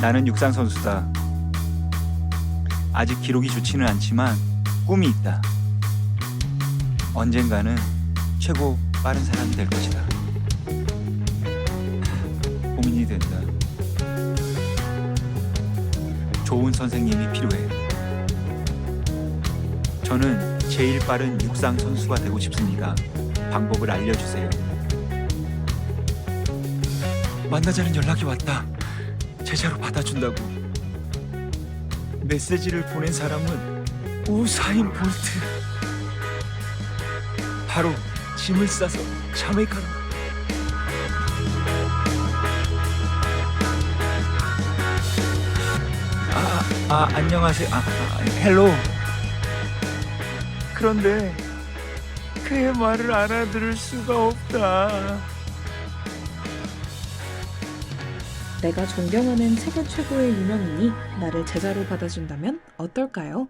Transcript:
나는 육상 선수다. 아직 기록이 좋지는 않지만 꿈이 있다. 언젠가는 최고 빠른 사람이 될 것이다. 고민이 된다. 좋은 선생님이 필요해. 저는 제일 빠른 육상 선수가 되고 싶습니다. 방법을 알려주세요. 만나자는 연락이 왔다. 제자로 받아준다고. 메시지를 보낸 사람은 우사인 볼트. 바로 짐을 싸서 자메이카로. 아, 아 안녕하세요. 아, 아 헬로. 그런데 그의 말을 알아들을 수가 없다. 내가 존경하는 세계 최고의 유명인이 나를 제자로 받아준다면 어떨까요?